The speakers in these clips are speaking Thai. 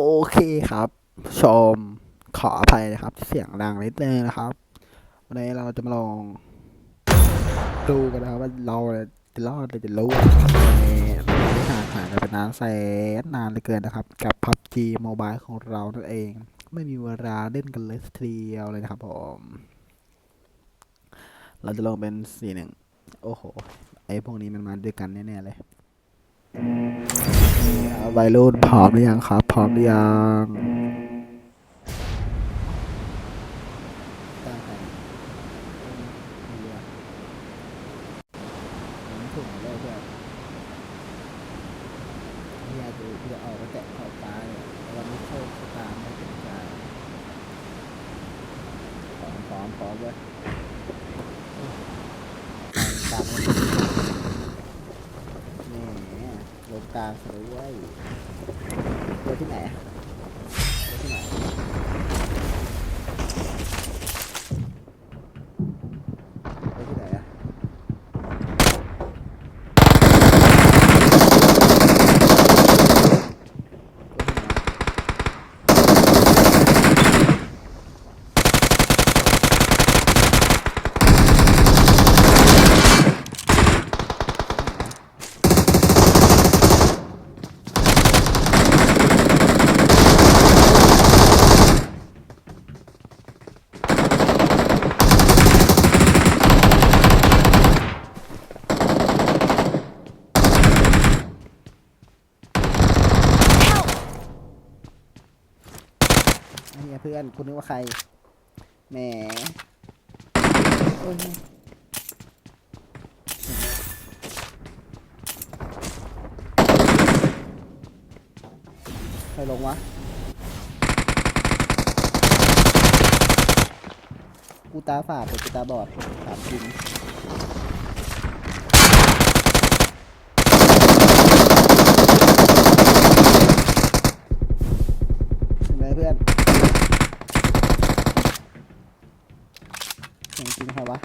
โอเคครับชมขออภัยนะครับ เสียงดังนิดนึงนะครับ วันนี้เราจะมาลองดูกันนะครับว่าเราจะรอดหรือจะรู้นะครับวันนี้ที่ห่างหายกันไปนานแสนนานเหลือเกินนะครับ กับ PUBG Mobile ของเรานั่นเอง ไม่มีเวลาเล่นกันเลยทีเดียวเลยนะครับผม เราจะลงเป็นสี่หนึ่งโอ้โห ไอพวกนี้มันมาด้วยกันแน่ๆเลย วัยรุ่นพร้อมหรือยังครับ พร้อมหรือยังตั้งใครไม่รู้อมเลยตาเนี่ยแต่วันนี้โชคชะตาไม่เป็นใจพร้อมพร้อมพร้อมเลยตามกันแหม ลงกลางสวยเจอที่ไหนอะเจอที่ไหนเจอที่ไหนอะเจอที่ไหน ไอ้เหี้ยเพื่อนคุณนึกว่าใคร แหมโอ้ยใครลงวะ กูตาฝาดแต่กูตาบอดถามจริงเห็นไหมเพื่อนเสียงจริงใครวะ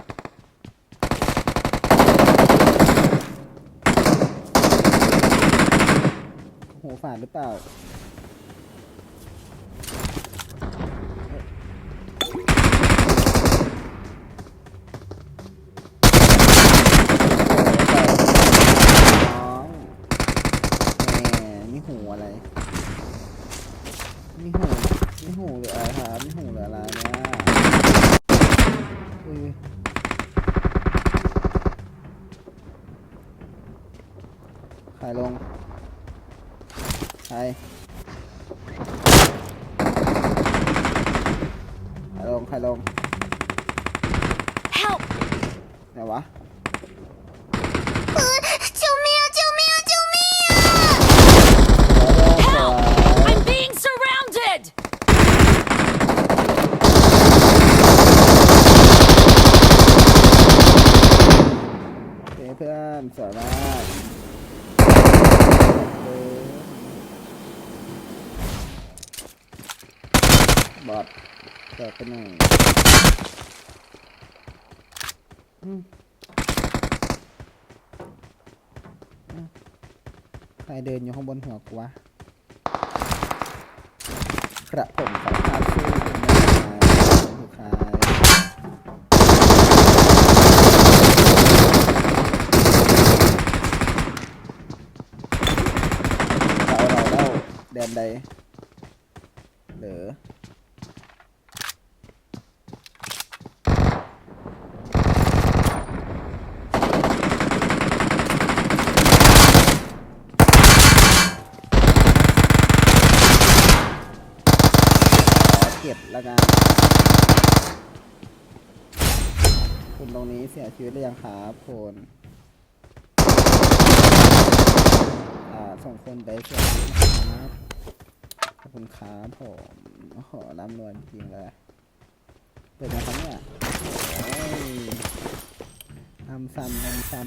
หูฝาดหรือเปล่า น้องแหมมีหูอะไร มีหู มีหูหรืออะไรครับมีหูหรืออะไรเนี่ยอุ้ยใครลง ใคร ใค รลง ใครลง Help! ไหนวะ 救命啊！救命啊！救命啊 สวย I'm being surrounded! โอเคเพื่อนสวยมากเออบอด แตกไปหน่อืมอืมใครเดินอยู่ข้างบนหัวกูวะกระผมขอทาชื่อคุณแม่คือใครเขาเราเล่าแดนใดเหรือขอเก็บ แล้วกันคุณตรงนี้เสียชีวิตหรือยังครับคุณอ่ส่งคนไปเสียชีวิตนะครับขอบคุณครับผมโอ้โหร่ำรวยจริงเลยเปิดมาครับเนี่ยโอ้ยลำซ้ำลำซ้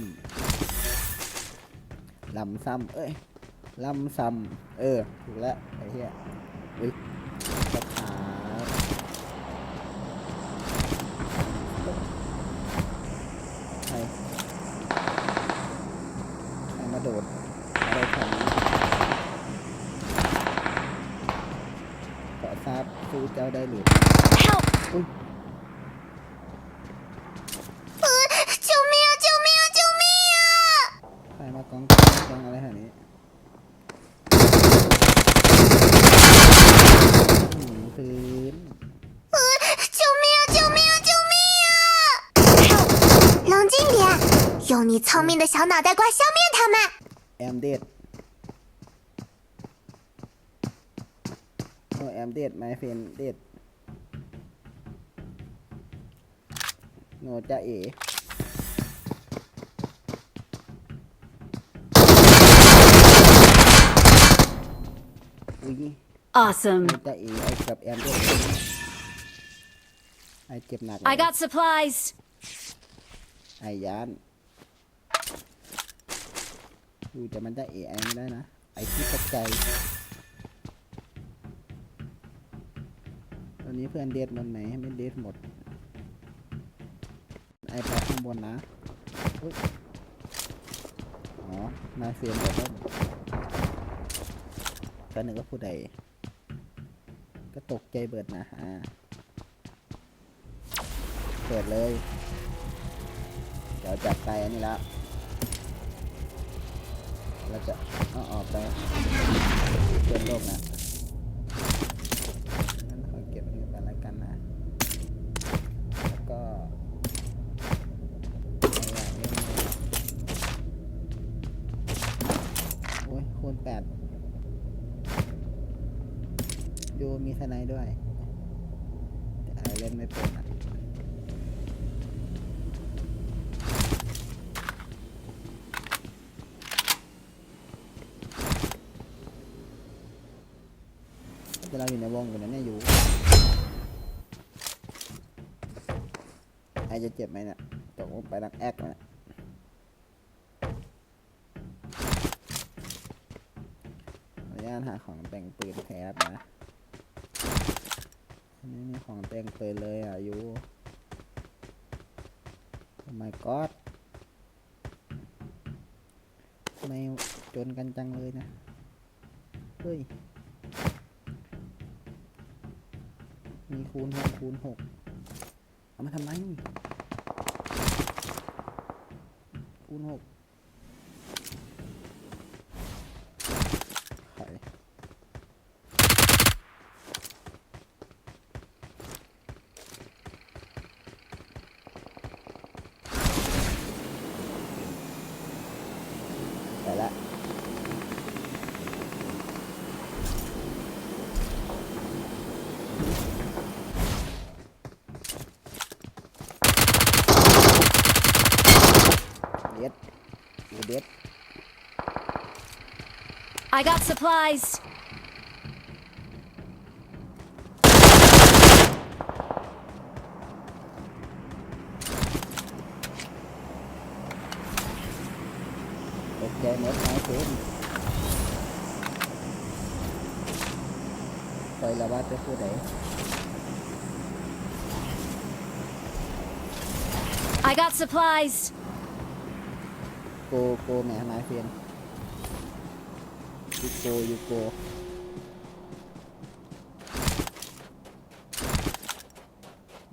ำลำซ้ำเอ้ยลำซ้ำเออ ถูกแล้วไอ้เหี้ย 命的小脑袋瓜消灭他们。Em dead. Rồi em dead, mày phiền dead. Nó chạy. Awesome. I got supplies. Ayan. อยานดูแต่มันจะเอไอไม่ได้นะ ไอที่ตกใจตอนนี้เพื่อนเดทหมดไหมไม่เดทหมด ไอแปะข้างบนนะอ๋อมายเฟียนแบบว่าก็นึกว่าผู้ใด ก็ตกใจเบิดนะอ่าเปิดเลย เดี๋ยวจัดไปอันนี้แล้ว เราจะเอาออกไปเพื่อนโลกนะงั้นขอเก็บอันนี้ไปแล้วกันนะ แล้วก็ไม่อยากเล่นเลยโอ้ยคูณแปดดูมีทนายด้วย แต่ไอเล่นไม่เป็นอะ แต่ เราอยู่ในวงอยู่นะเนี่ยอยู่ไอจะเจ็บไหมเนี่ยตกลงไปดังแอกมาเนี่ยขออนุญาตหาของแต่งปืนแคสนะอันนี้มีของแต่งปืนเลยอะอยู่โอ้ my god ไม่จนกันจังเลยนะ เฮ้ย มีคูณหกคูณหกเอามาทำไมคูณหก I got supplies. Okay, no time Rồi là ba cái đấy. I got supplies. Go, go, mẹ hai phiên. ยูโกยูโก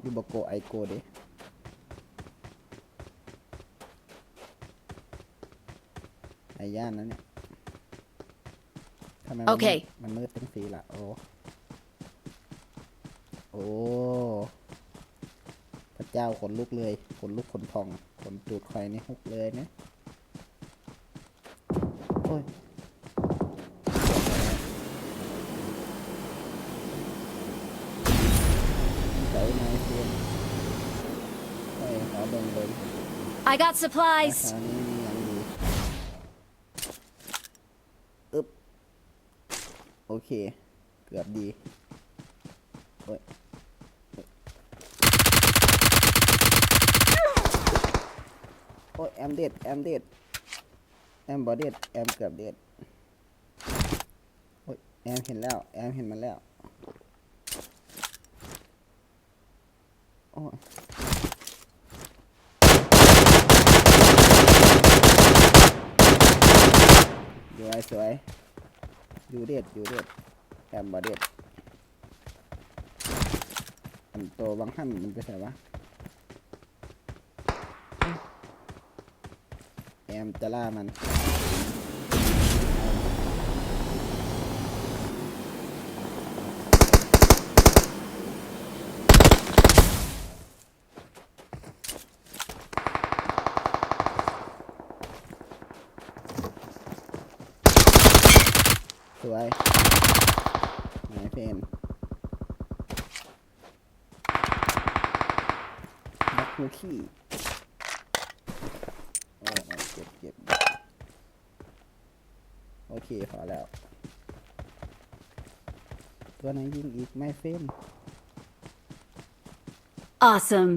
ยูบโกไอโกเด้ไอย่านนั้นเนี่ยทำไมมันโอเคมืดมันมืดเป็นสีละโอ้ โอ้ พระเจ้าขนลุกเลย ขนลุกขนพอง ขนตูดไข่นี่ฮุกเลยนะ โอ้ยใส่ไม้เสียนใส่ขอเบิ่งเบิ่ง I got supplies. คานี้มีอย่างดีอึ๊บโอเค เกือบดีโอ้ยโอ้ยแอมเด็ดแอมเด็ดแอมบอเด็ดแอมเกือบเด็ดโอ้ยแอมเห็นแล้วแอมเห็นมันแล้วโอ้ย วยสวยอยู่เด็ดอยู่เด็ดแอมบอเด็ดอันโตบังท่านมันไปใส่วะแอมจะล่ามัน สวยไหนเพนบักคูขี้โอ้ยเก็บเก็บโอเคพอแล้ว ตัวไหนยิงอีกไม่เฟ้น Awesome.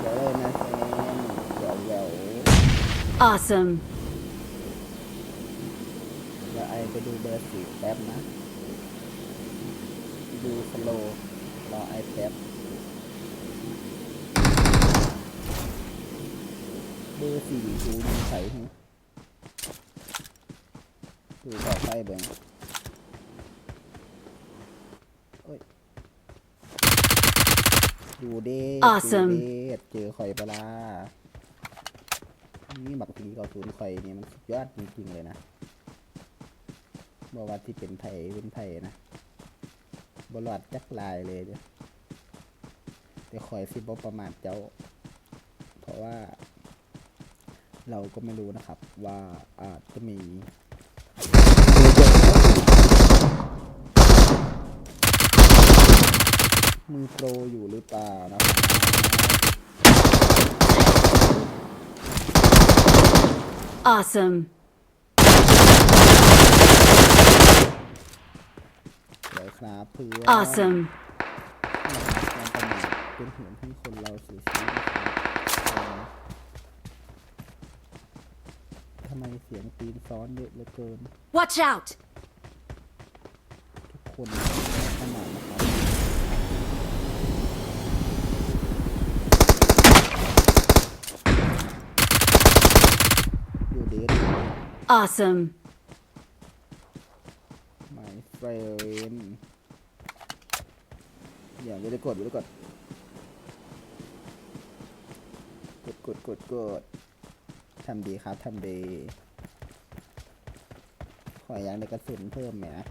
เดี๋ยวเลยนะเฟ้นเดี๋ยวเดี๋ยว Awesome. เดี๋ยวไอไปดูเบอร์สี่แป๊บนะ ดูสโลว์รอไอแป๊บเบอร์สี่ดูมันใส่ให้ดูต่อไปเบิ่งโอ้ยดูเด้ Awesome ดูเด้เจอข่อยปลา นี่บักทีก็ศูนย์ข่อยนี่มันสุดยอดจริงๆเลยนะบอกว่าที่เป็นไทยเป็นไทยนะบรอดจักลายเลยเด้อแต่ข่อยสิบประมาทเจ้า เพราะว่า เราก็ไม่รู้นะครับ ว่าอาจจะมีมือโปรอยู่หรือเปล่านะครับ Awesome. สวยครับเพื่อน Awesome. ความประมาทเป็นเหตุให้คนเราเสียชีวิตนะครับทำไมเสียงตีนซ้อนเยอะเหลือเกิน Watch out. ทุกคนขนาดนะครับอยู่เดท Awesome. my friend อย่าไม่าได้กดไม่าได้กด กดกดกดกดทำดีครับทำดี ขออย่างในกระสุนเพิ่มไหมนะ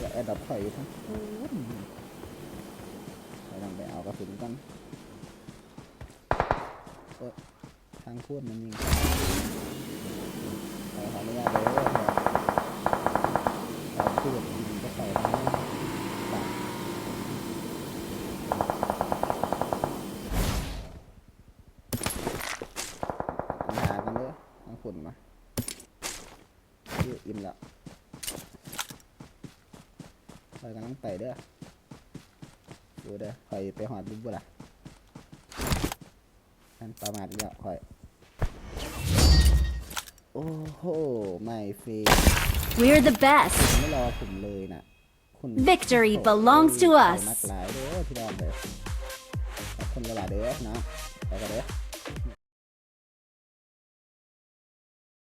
แล้วแอดดับข่อยอยู่ทั้งคืนไปลองไปเอากระสุนกันเอ้ย ทางพูดมันยิงขอขออนุญาตเลยเราพูดยิงก็ใส่ทั้งปากมาหากันเลยทางฝุ่นมาเยอะอิ่มแล้วคอยกำลังไต่เด้อดูเด้อคอยไปหอดบุบบุล่ะนั่นประมาทอีกแล้วคอย โอ้โห ไม่เฟย We're the best. ไม่รอผมเลยนะคุณ Victory โอ้โห belongs to ใจ us นักหลายเด้อพี่น้องเด้อขอบคุณกระหลายเด้อเนาะไปกันเด้อ